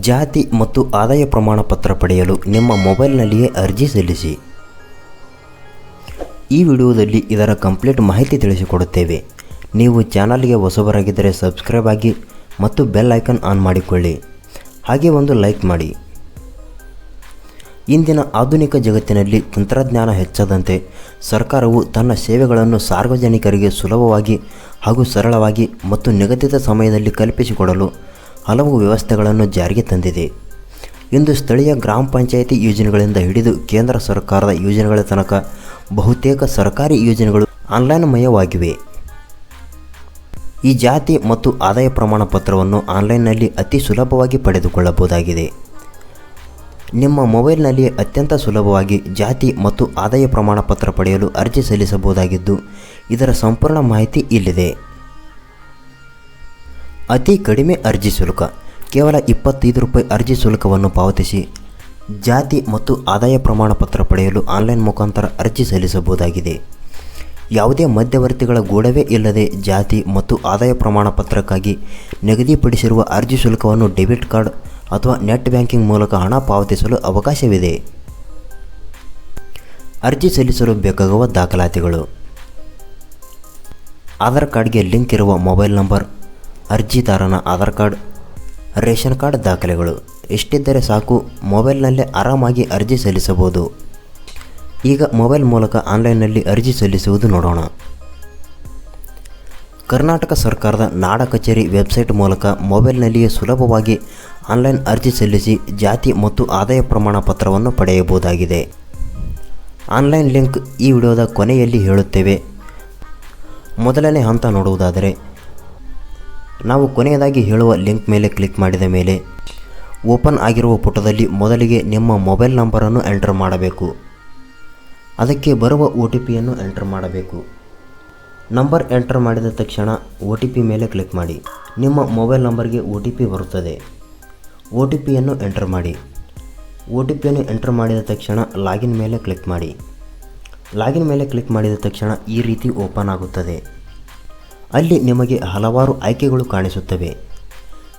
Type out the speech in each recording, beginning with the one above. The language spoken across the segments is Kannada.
ಜಾತಿ ಮತ್ತು ಆದಾಯ ಪ್ರಮಾಣ ಪತ್ರ ಪಡೆಯಲು ನಿಮ್ಮ ಮೊಬೈಲ್ನಲ್ಲಿಯೇ ಅರ್ಜಿ ಸಲ್ಲಿಸಿ. ಈ ವಿಡಿಯೋದಲ್ಲಿ ಇದರ ಕಂಪ್ಲೀಟ್ ಮಾಹಿತಿ ತಿಳಿಸಿಕೊಡುತ್ತೇವೆ. ನೀವು ಚಾನಲ್ಗೆ ಹೊಸಬರಾಗಿದ್ದರೆ ಸಬ್ಸ್ಕ್ರೈಬ್ ಆಗಿ ಮತ್ತು ಬೆಲ್ ಐಕನ್ ಆನ್ ಮಾಡಿಕೊಳ್ಳಿ. ಹಾಗೆ ಒಂದು ಲೈಕ್ ಮಾಡಿ. ಇಂದಿನ ಆಧುನಿಕ ಜಗತ್ತಿನಲ್ಲಿ ತಂತ್ರಜ್ಞಾನ ಹೆಚ್ಚಾದಂತೆ ಸರ್ಕಾರವು ತನ್ನ ಸೇವೆಗಳನ್ನು ಸಾರ್ವಜನಿಕರಿಗೆ ಸುಲಭವಾಗಿ ಹಾಗೂ ಸರಳವಾಗಿ ಮತ್ತು ನಿಗದಿತ ಸಮಯದಲ್ಲಿ ಕಲ್ಪಿಸಿಕೊಡಲು ಹಲವು ವ್ಯವಸ್ಥೆಗಳನ್ನು ಜಾರಿಗೆ ತಂದಿದೆ. ಇಂದು ಸ್ಥಳೀಯ ಗ್ರಾಮ ಪಂಚಾಯಿತಿ ಯೋಜನೆಗಳಿಂದ ಹಿಡಿದು ಕೇಂದ್ರ ಸರ್ಕಾರದ ಯೋಜನೆಗಳ ತನಕ ಬಹುತೇಕ ಸರ್ಕಾರಿ ಯೋಜನೆಗಳು ಆನ್ಲೈನ್ ಮಯವಾಗಿವೆ. ಈ ಜಾತಿ ಮತ್ತು ಆದಾಯ ಪ್ರಮಾಣ ಪತ್ರವನ್ನು ಆನ್ಲೈನ್ನಲ್ಲಿ ಅತಿ ಸುಲಭವಾಗಿ ಪಡೆದುಕೊಳ್ಳಬಹುದಾಗಿದೆ. ನಿಮ್ಮ ಮೊಬೈಲ್ನಲ್ಲಿ ಅತ್ಯಂತ ಸುಲಭವಾಗಿ ಜಾತಿ ಮತ್ತು ಆದಾಯ ಪ್ರಮಾಣ ಪತ್ರ ಪಡೆಯಲು ಅರ್ಜಿ ಸಲ್ಲಿಸಬಹುದಾಗಿದ್ದು, ಇದರ ಸಂಪೂರ್ಣ ಮಾಹಿತಿ ಇಲ್ಲಿದೆ. ಅತಿ ಕಡಿಮೆ ಅರ್ಜಿ ಶುಲ್ಕ, ಕೇವಲ ಇಪ್ಪತ್ತೈದು ರೂಪಾಯಿ ಅರ್ಜಿ ಶುಲ್ಕವನ್ನು ಪಾವತಿಸಿ, ಜಾತಿ ಮತ್ತು ಆದಾಯ ಪ್ರಮಾಣ ಪತ್ರ ಪಡೆಯಲು ಆನ್ಲೈನ್ ಮುಖಾಂತರ ಅರ್ಜಿ ಸಲ್ಲಿಸಬಹುದಾಗಿದೆ. ಯಾವುದೇ ಮಧ್ಯವರ್ತಿಗಳ ಗೂಡವೇ ಇಲ್ಲದೆ ಜಾತಿ ಮತ್ತು ಆದಾಯ ಪ್ರಮಾಣ ಪತ್ರಕ್ಕಾಗಿ ನಿಗದಿಪಡಿಸಿರುವ ಅರ್ಜಿ ಶುಲ್ಕವನ್ನು ಡೆಬಿಟ್ ಕಾರ್ಡ್ ಅಥವಾ ನೆಟ್ ಬ್ಯಾಂಕಿಂಗ್ ಮೂಲಕ ಹಣ ಪಾವತಿಸಲು ಅವಕಾಶವಿದೆ. ಅರ್ಜಿ ಸಲ್ಲಿಸಲು ಬೇಕಾಗುವ ದಾಖಲಾತಿಗಳು. ಆಧಾರ್ ಕಾರ್ಡ್ಗೆ ಲಿಂಕ್ ಇರುವ ಮೊಬೈಲ್ ನಂಬರ್ ಅರ್ಜಿದಾರನ ಆಧಾರ್ ಕಾರ್ಡ್, ರೇಷನ್ ಕಾರ್ಡ್ ದಾಖಲೆಗಳು. ಇಷ್ಟಿದ್ದರೆ ಸಾಕು, ಮೊಬೈಲ್ನಲ್ಲೇ ಆರಾಮಾಗಿ ಅರ್ಜಿ ಸಲ್ಲಿಸಬಹುದು. ಈಗ ಮೊಬೈಲ್ ಮೂಲಕ ಆನ್ಲೈನ್ನಲ್ಲಿ ಅರ್ಜಿ ಸಲ್ಲಿಸುವುದು ನೋಡೋಣ. ಕರ್ನಾಟಕ ಸರ್ಕಾರದ ನಾಡ ಕಚೇರಿ ವೆಬ್ಸೈಟ್ ಮೂಲಕ ಮೊಬೈಲ್ನಲ್ಲಿಯೇ ಸುಲಭವಾಗಿ ಆನ್ಲೈನ್ ಅರ್ಜಿ ಸಲ್ಲಿಸಿ ಜಾತಿ ಮತ್ತು ಆದಾಯ ಪ್ರಮಾಣ ಪತ್ರವನ್ನು ಪಡೆಯಬಹುದಾಗಿದೆ. ಆನ್ಲೈನ್ ಲಿಂಕ್ ಈ ವಿಡಿಯೋದ ಕೊನೆಯಲ್ಲಿ ಹೇಳುತ್ತೇವೆ. ಮೊದಲನೇ ಹಂತ ನೋಡುವುದಾದರೆ ನಾವು ಕೊನೆಯದಾಗಿ ಹೇಳುವ ಲಿಂಕ್ ಮೇಲೆ ಕ್ಲಿಕ್ ಮಾಡಿದ ಮೇಲೆ ಓಪನ್ ಆಗಿರುವ ಪುಟದಲ್ಲಿ ಮೊದಲಿಗೆ ನಿಮ್ಮ ಮೊಬೈಲ್ ನಂಬರನ್ನು ಎಂಟರ್ ಮಾಡಬೇಕು. ಅದಕ್ಕೆ ಬರುವ ಒ ಟಿ ಪಿಯನ್ನು ಎಂಟರ್ ಮಾಡಬೇಕು. ನಂಬರ್ ಎಂಟರ್ ಮಾಡಿದ ತಕ್ಷಣ ಒ ಟಿ ಪಿ ಮೇಲೆ ಕ್ಲಿಕ್ ಮಾಡಿ. ನಿಮ್ಮ ಮೊಬೈಲ್ ನಂಬರ್ಗೆ ಒ ಟಿ ಪಿ ಬರುತ್ತದೆ. ಒ ಟಿ ಪಿಯನ್ನು ಎಂಟರ್ ಮಾಡಿ. ಒ ಟಿ ಪಿಯನ್ನು ಎಂಟರ್ ಮಾಡಿದ ತಕ್ಷಣ ಲಾಗಿನ್ ಮೇಲೆ ಕ್ಲಿಕ್ ಮಾಡಿ. ಲಾಗಿನ್ ಮೇಲೆ ಕ್ಲಿಕ್ ಮಾಡಿದ ತಕ್ಷಣ ಈ ರೀತಿ ಓಪನ್ ಆಗುತ್ತದೆ. ಅಲ್ಲಿ ನಿಮಗೆ ಹಲವಾರು ಆಯ್ಕೆಗಳು ಕಾಣಿಸುತ್ತವೆ.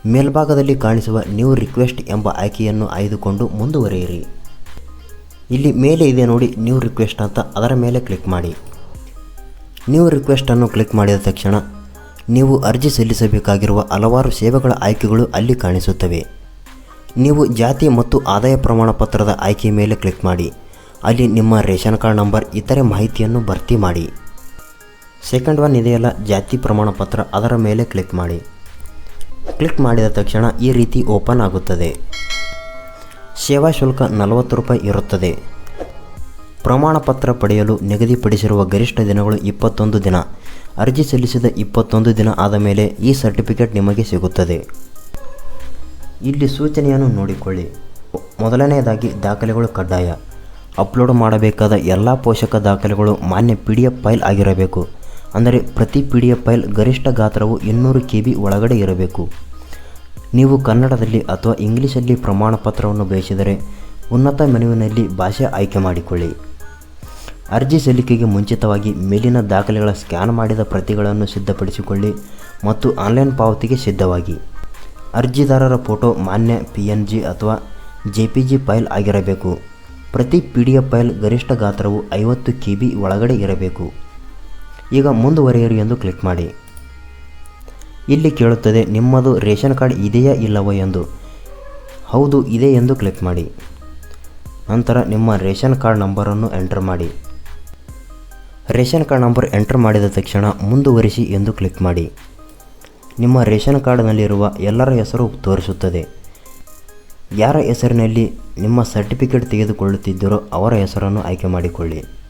ಮೇಲ್ಭಾಗದಲ್ಲಿ ಕಾಣಿಸುವ ನ್ಯೂ ರಿಕ್ವೆಸ್ಟ್ ಎಂಬ ಆಯ್ಕೆಯನ್ನು ಆಯ್ದುಕೊಂಡು ಮುಂದುವರಿಯಿರಿ. ಇಲ್ಲಿ ಮೇಲೆ ಇದೆ ನೋಡಿ ನ್ಯೂ ರಿಕ್ವೆಸ್ಟ್ ಅಂತ, ಅದರ ಮೇಲೆ ಕ್ಲಿಕ್ ಮಾಡಿ. ನ್ಯೂ ರಿಕ್ವೆಸ್ಟನ್ನು ಕ್ಲಿಕ್ ಮಾಡಿದ ತಕ್ಷಣ ನೀವು ಅರ್ಜಿ ಸಲ್ಲಿಸಬೇಕಾಗಿರುವ ಹಲವಾರು ಸೇವೆಗಳ ಆಯ್ಕೆಗಳು ಅಲ್ಲಿ ಕಾಣಿಸುತ್ತವೆ. ನೀವು ಜಾತಿ ಮತ್ತು ಆದಾಯ ಪ್ರಮಾಣ ಪತ್ರದ ಆಯ್ಕೆ ಮೇಲೆ ಕ್ಲಿಕ್ ಮಾಡಿ. ಅಲ್ಲಿ ನಿಮ್ಮ ರೇಷನ್ ಕಾರ್ಡ್ ನಂಬರ್, ಇತರೆ ಮಾಹಿತಿಯನ್ನು ಭರ್ತಿ ಮಾಡಿ. ಸೆಕೆಂಡ್ ಒನ್ ಇದೆಯಲ್ಲ, ಜಾತಿ ಪ್ರಮಾಣ ಪತ್ರ, ಅದರ ಮೇಲೆ ಕ್ಲಿಕ್ ಮಾಡಿ. ಕ್ಲಿಕ್ ಮಾಡಿದ ತಕ್ಷಣ ಈ ರೀತಿ ಓಪನ್ ಆಗುತ್ತದೆ. ಸೇವಾ ಶುಲ್ಕ ನಲವತ್ತು ರೂಪಾಯಿ ಇರುತ್ತದೆ. ಪ್ರಮಾಣ ಪತ್ರ ಪಡೆಯಲು ನಿಗದಿಪಡಿಸಿರುವ ಗರಿಷ್ಠ ದಿನಗಳು ಇಪ್ಪತ್ತೊಂದು ದಿನ. ಅರ್ಜಿ ಸಲ್ಲಿಸಿದ ಇಪ್ಪತ್ತೊಂದು ದಿನ ಆದ ಮೇಲೆ ಈ ಸರ್ಟಿಫಿಕೇಟ್ ನಿಮಗೆ ಸಿಗುತ್ತದೆ. ಇಲ್ಲಿ ಸೂಚನೆಯನ್ನು ನೋಡಿಕೊಳ್ಳಿ. ಮೊದಲನೆಯದಾಗಿ ದಾಖಲೆಗಳು ಕಡ್ಡಾಯ. ಅಪ್ಲೋಡ್ ಮಾಡಬೇಕಾದ ಎಲ್ಲ ಪೋಷಕ ದಾಖಲೆಗಳು ಮಾನ್ಯ ಪಿ ಡಿ ಎಫ್ ಫೈಲ್ ಆಗಿರಬೇಕು. ಅಂದರೆ ಪ್ರತಿ ಪಿ ಡಿ ಎಫ್ ಫೈಲ್ ಗರಿಷ್ಠ ಗಾತ್ರವು ಇನ್ನೂರು ಕೆ ಬಿ ಒಳಗಡೆ ಇರಬೇಕು. ನೀವು ಕನ್ನಡದಲ್ಲಿ ಅಥವಾ ಇಂಗ್ಲೀಷಲ್ಲಿ ಪ್ರಮಾಣಪತ್ರವನ್ನು ಬಯಸಿದರೆ ಉನ್ನತ ಮೆನುವಿನಲ್ಲಿ ಭಾಷೆ ಆಯ್ಕೆ ಮಾಡಿಕೊಳ್ಳಿ. ಅರ್ಜಿ ಸಲ್ಲಿಕೆಗೆ ಮುಂಚಿತವಾಗಿ ಮೇಲಿನ ದಾಖಲೆಗಳ ಸ್ಕ್ಯಾನ್ ಮಾಡಿದ ಪ್ರತಿಗಳನ್ನು ಸಿದ್ಧಪಡಿಸಿಕೊಳ್ಳಿ ಮತ್ತು ಆನ್ಲೈನ್ ಪಾವತಿಗೆ ಸಿದ್ಧವಾಗಿ. ಅರ್ಜಿದಾರರ ಫೋಟೋ ಮಾನ್ಯ ಪಿ ಎನ್ ಜಿ ಅಥವಾ ಜೆ ಪಿ ಜಿ ಫೈಲ್ ಆಗಿರಬೇಕು. ಪ್ರತಿ ಪಿ ಡಿ ಎಫ್ ಫೈಲ್ ಗರಿಷ್ಠ ಗಾತ್ರವು ಐವತ್ತು ಕೆ ಬಿ ಒಳಗಡೆ ಇರಬೇಕು. ಈಗ ಮುಂದುವರಿಯಿರಿ ಎಂದು ಕ್ಲಿಕ್ ಮಾಡಿ. ಇಲ್ಲಿ ಕೇಳುತ್ತದೆ, ನಿಮ್ಮದು ರೇಷನ್ ಕಾರ್ಡ್ ಇದೆಯಾ ಇಲ್ಲವೋ ಎಂದು. ಹೌದು, ಇದೆ ಎಂದು ಕ್ಲಿಕ್ ಮಾಡಿ. ನಂತರ ನಿಮ್ಮ ರೇಷನ್ ಕಾರ್ಡ್ ನಂಬರನ್ನು ಎಂಟರ್ ಮಾಡಿ. ರೇಷನ್ ಕಾರ್ಡ್ ನಂಬರ್ ಎಂಟರ್ ಮಾಡಿದ ತಕ್ಷಣ ಮುಂದುವರಿಸಿ ಎಂದು ಕ್ಲಿಕ್ ಮಾಡಿ. ನಿಮ್ಮ ರೇಷನ್ ಕಾರ್ಡ್ನಲ್ಲಿರುವ ಎಲ್ಲರ ಹೆಸರು ತೋರಿಸುತ್ತದೆ. ಯಾರ ಹೆಸರಿನಲ್ಲಿ ನಿಮ್ಮ ಸರ್ಟಿಫಿಕೇಟ್ ತೆಗೆದುಕೊಳ್ಳುತ್ತಿದ್ದರೋ ಅವರ ಹೆಸರನ್ನು ಆಯ್ಕೆ ಮಾಡಿಕೊಳ್ಳಿ.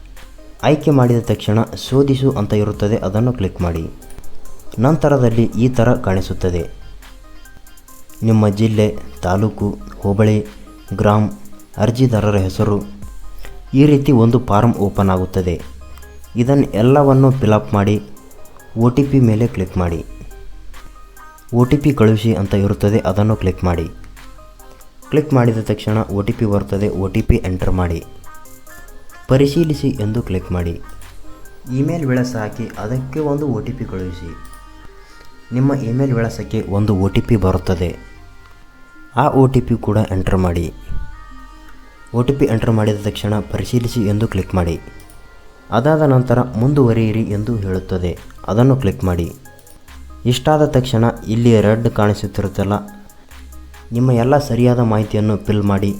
ಆಯ್ಕೆ ಮಾಡಿದ ತಕ್ಷಣ ಶೋಧಿಸು ಅಂತ ಇರುತ್ತದೆ, ಅದನ್ನು ಕ್ಲಿಕ್ ಮಾಡಿ. ನಂತರದಲ್ಲಿ ಈ ಥರ ಕಾಣಿಸುತ್ತದೆ. ನಿಮ್ಮ ಜಿಲ್ಲೆ, ತಾಲೂಕು, ಹೋಬಳಿ, ಗ್ರಾಮ್, ಅರ್ಜಿದಾರರ ಹೆಸರು, ಈ ರೀತಿ ಒಂದು ಫಾರ್ಮ್ ಓಪನ್ ಆಗುತ್ತದೆ. ಇದನ್ನು ಎಲ್ಲವನ್ನು ಫಿಲಪ್ ಮಾಡಿ, ಒ ಟಿ ಪಿ ಮೇಲೆ ಕ್ಲಿಕ್ ಮಾಡಿ. ಒ ಟಿ ಪಿ ಕಳುಹಿಸಿ ಅಂತ ಇರುತ್ತದೆ, ಅದನ್ನು ಕ್ಲಿಕ್ ಮಾಡಿ. ಕ್ಲಿಕ್ ಮಾಡಿದ ತಕ್ಷಣ ಒ ಟಿ ಪಿ ಬರುತ್ತದೆ, ಒ ಟಿ ಪಿ ಎಂಟರ್ ಮಾಡಿ. ಪರಿಶೀಲಿಸಿ ಎಂದು ಕ್ಲಿಕ್ ಮಾಡಿ. ಇಮೇಲ್ ವಿಳಾಸ ಹಾಕಿ ಅದಕ್ಕೆ ಒಂದು ಒ ಟಿ ಪಿ ಕಳುಹಿಸಿ. ನಿಮ್ಮ ಇಮೇಲ್ ವಿಳಾಸಕ್ಕೆ ಒಂದು ಒ ಟಿ ಪಿ ಬರುತ್ತದೆ. ಆ ಒ ಟಿ ಪಿ ಕೂಡ ಎಂಟ್ರ್ ಮಾಡಿ. ಒ ಟಿ ಪಿ ಎಂಟ್ರ್ ಮಾಡಿದ ತಕ್ಷಣ ಪರಿಶೀಲಿಸಿ ಎಂದು ಕ್ಲಿಕ್ ಮಾಡಿ. ಅದಾದ ನಂತರ ಮುಂದುವರಿಯಿರಿ ಎಂದು ಹೇಳುತ್ತದೆ. ಅದನ್ನು ಕ್ಲಿಕ್ ಮಾಡಿ. ಇಷ್ಟಾದ ತಕ್ಷಣ ಇಲ್ಲಿ ರೆಡ್ ಕಾಣಿಸುತ್ತಿರುತ್ತಲ್ಲ, ನಿಮ್ಮ ಎಲ್ಲ ಸರಿಯಾದ ಮಾಹಿತಿಯನ್ನು ಫಿಲ್ ಮಾಡಿ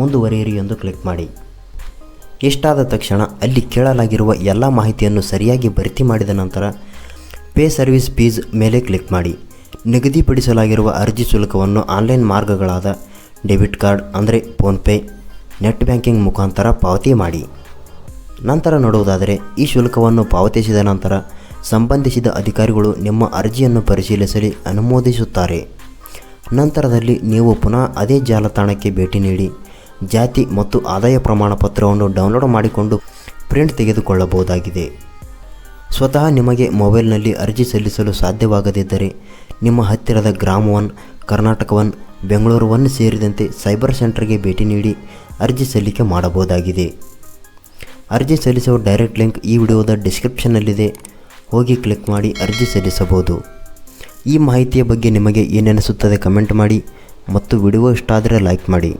ಮುಂದುವರಿಯಿರಿ ಎಂದು ಕ್ಲಿಕ್ ಮಾಡಿ. ಇಷ್ಟಾದ ತಕ್ಷಣ ಅಲ್ಲಿ ಕೇಳಲಾಗಿರುವ ಎಲ್ಲ ಮಾಹಿತಿಯನ್ನು ಸರಿಯಾಗಿ ಭರ್ತಿ ಮಾಡಿದ ನಂತರ ಪೇ ಸರ್ವಿಸ್ ಫೀಸ್ ಮೇಲೆ ಕ್ಲಿಕ್ ಮಾಡಿ. ನಿಗದಿಪಡಿಸಲಾಗಿರುವ ಅರ್ಜಿ ಶುಲ್ಕವನ್ನು ಆನ್ಲೈನ್ ಮಾರ್ಗಗಳಾದ ಡೆಬಿಟ್ ಕಾರ್ಡ್ ಅಂದರೆ ಫೋನ್ಪೇ ನೆಟ್ ಬ್ಯಾಂಕಿಂಗ್ ಮುಖಾಂತರ ಪಾವತಿ ಮಾಡಿ. ನಂತರ ನೋಡುವುದಾದರೆ, ಈ ಶುಲ್ಕವನ್ನು ಪಾವತಿಸಿದ ನಂತರ ಸಂಬಂಧಿಸಿದ ಅಧಿಕಾರಿಗಳು ನಿಮ್ಮ ಅರ್ಜಿಯನ್ನು ಪರಿಶೀಲಿಸಲಿ ಅನುಮೋದಿಸುತ್ತಾರೆ. ನಂತರದಲ್ಲಿ ನೀವು ಪುನಃ ಅದೇ ಜಾಲತಾಣಕ್ಕೆ ಭೇಟಿ ನೀಡಿ ಜಾತಿ ಮತ್ತು ಆದಾಯ ಪ್ರಮಾಣ ಪತ್ರವನ್ನು ಡೌನ್ಲೋಡ್ ಮಾಡಿಕೊಂಡು ಪ್ರಿಂಟ್ ತೆಗೆದುಕೊಳ್ಳಬಹುದಾಗಿದೆ. ಸ್ವತಃ ನಿಮಗೆ ಮೊಬೈಲ್ನಲ್ಲಿ ಅರ್ಜಿ ಸಲ್ಲಿಸಲು ಸಾಧ್ಯವಾಗದಿದ್ದರೆ ನಿಮ್ಮ ಹತ್ತಿರದ Grama one Karnataka one Bengaluru one ಸೇರಿದಂತೆ ಸೈಬರ್ ಸೆಂಟರ್ಗೆ ಭೇಟಿ ನೀಡಿ ಅರ್ಜಿ ಸಲ್ಲಿಕೆ ಮಾಡಬಹುದಾಗಿದೆ. ಅರ್ಜಿ ಸಲ್ಲಿಸುವ ಡೈರೆಕ್ಟ್ ಲಿಂಕ್ ಈ ವಿಡಿಯೋದ ಡಿಸ್ಕ್ರಿಪ್ಷನ್ನಲ್ಲಿದೆ ಹೋಗಿ ಕ್ಲಿಕ್ ಮಾಡಿ ಅರ್ಜಿ ಸಲ್ಲಿಸಬಹುದು. ಈ ಮಾಹಿತಿಯ ಬಗ್ಗೆ ನಿಮಗೆ ಏನೆನಿಸುತ್ತದೆ ಕಮೆಂಟ್ ಮಾಡಿ ಮತ್ತು ವಿಡಿಯೋ ಇಷ್ಟ ಆದರೆ ಲೈಕ್ ಮಾಡಿ.